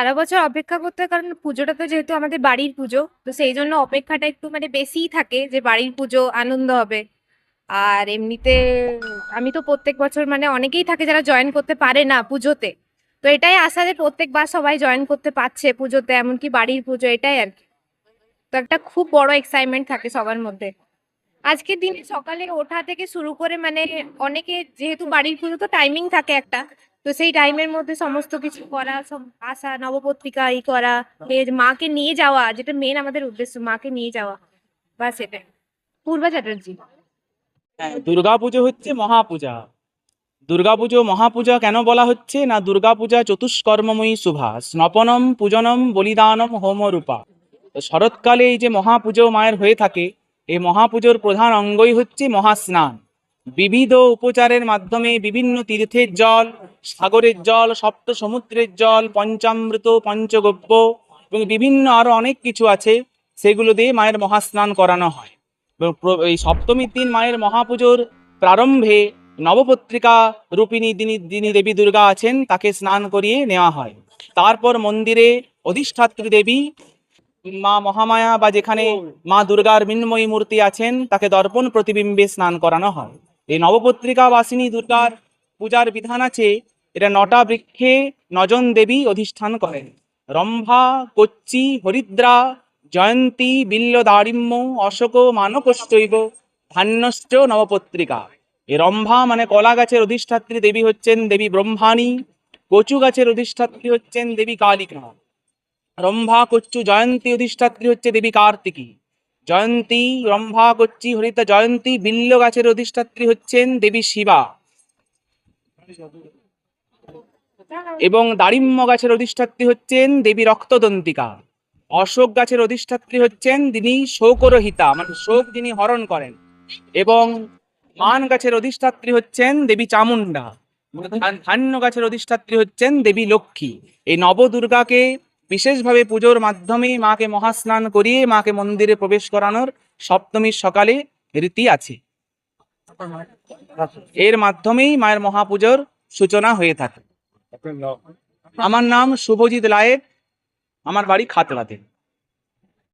সারা বছর অপেক্ষা করতে হয়, কারণ পুজোটা তো যেহেতু আমাদের বাড়ির পুজো, তো সেই জন্য অপেক্ষাটা একটু মানে বেশিই থাকে যে বাড়ির পুজো, আনন্দ হবে। আর এমনিতে আমি তো প্রত্যেক বছর মানে অনেকেই থাকে যারা জয়েন করতে পারে না পুজোতে, তো এটাই আশা যে প্রত্যেকবার সবাই জয়েন করতে পারছে পুজোতে, এমনকি বাড়ির পুজো, এটাই আর কি। তো একটা খুব বড় এক্সাইটমেন্ট থাকে সবার মধ্যে। আজকের দিনে সকালে ওঠা থেকে শুরু করে মানে অনেকে যেহেতু বাড়ির পুজো, তো টাইমিং থাকে একটা তো সেই টাইমের মধ্যে সমস্ত কিছু করা, সব আসা, নবপত্রিকা ই করা মাকে নিয়ে যাওয়া, যেটা মেন আমাদের উদ্দেশ্য, মাকে নিয়ে যাওয়া বা সেটাই পূর্বা চ্যাটার্জি। হ্যাঁ দুর্গাপুজো হচ্ছে মহাপূজা। দুর্গাপুজো, মহাপূজা কেন বলা হচ্ছে? না, দুর্গাপূজা চতুষ্কর্মময়ী শুভা, স্নপনম পূজনম বলিদানম হোমরূপা। শরৎকালে এই যে মহাপুজো মায়ের হয়ে থাকে, এই মহাপুজোর প্রধান অঙ্গই হচ্ছে মহাস্নান। বিবিধ উপচারের মাধ্যমে বিভিন্ন তীর্থের জল, সাগরের জল, সপ্ত সমুদ্রের জল, পঞ্চামৃত, পঞ্চগব্য এবং বিভিন্ন আরও অনেক কিছু আছে, সেগুলো দিয়ে মায়ের মহাস্নান করানো হয়। এই সপ্তমীর দিন মায়ের মহাপুজোর প্রারম্ভে নবপত্রিকা রূপিণী যিনি যিনি দেবী দুর্গা আছেন, তাকে স্নান করিয়ে নেওয়া হয়। তারপর মন্দিরে অধিষ্ঠাত্রী দেবী, মা মহামায়া বা যেখানে মা দুর্গার মৃন্ময়ী মূর্তি আছেন, তাকে দর্পণ প্রতিবিম্বে স্নান করানো হয়। এই নবপত্রিকা বাসিনী দুর্গার পূজার বিধান আছে, এটা নটা বৃক্ষে নজন দেবী অধিষ্ঠান করেন। রম্ভা, কচ্চি, হরিদ্রা, জয়ন্তী বিল্ল দারিম্য অশোক, মানকশ্চৈব, ধান্যশ্চ নবপত্রিকা। এই রম্ভা মানে কলা গাছের অধিষ্ঠাত্রী দেবী হচ্ছেন দেবী ব্রহ্মাণী, কচু গাছের অধিষ্ঠাত্রী হচ্ছেন দেবী কালিকা। রম্ভা, কচ্চু, জয়ন্তী অধিষ্ঠাত্রী হচ্ছে দেবী কার্তিকী। জয়ন্তী রম্ভা কচ্চি হরিতা জয়ন্তী বিল্ল গাছের অধিষ্ঠাত্রী হচ্ছেন দেবী শিবা। এবং দারিম্য গাছের অধিষ্ঠাত্রী হচ্ছেন দেবী রক্তদন্তিকা। অশোক গাছের অধিষ্ঠাত্রী হচ্ছেন যিনি শোকরহিতা মানে শোক যিনি হরণ করেন। এবং মান গাছের অধিষ্ঠাত্রী হচ্ছেন দেবী চামুন্ডা ধান- ধান্য গাছের অধিষ্ঠাত্রী হচ্ছেন দেবী লক্ষ্মী। এই নবদুর্গাকে বিশেষভাবে পুজোর মাধ্যমে মাকে মহাস্নান করিয়ে মাকে মন্দিরে প্রবেশ করানোর সপ্তমীর সকালে রীতি আছে। এর মাধ্যমেই মায়ের মহাপুজোর সূচনা হয়ে থাকে। আমার নাম শুভজিৎ লায়েক আমার বাড়ি খাতড়াতে।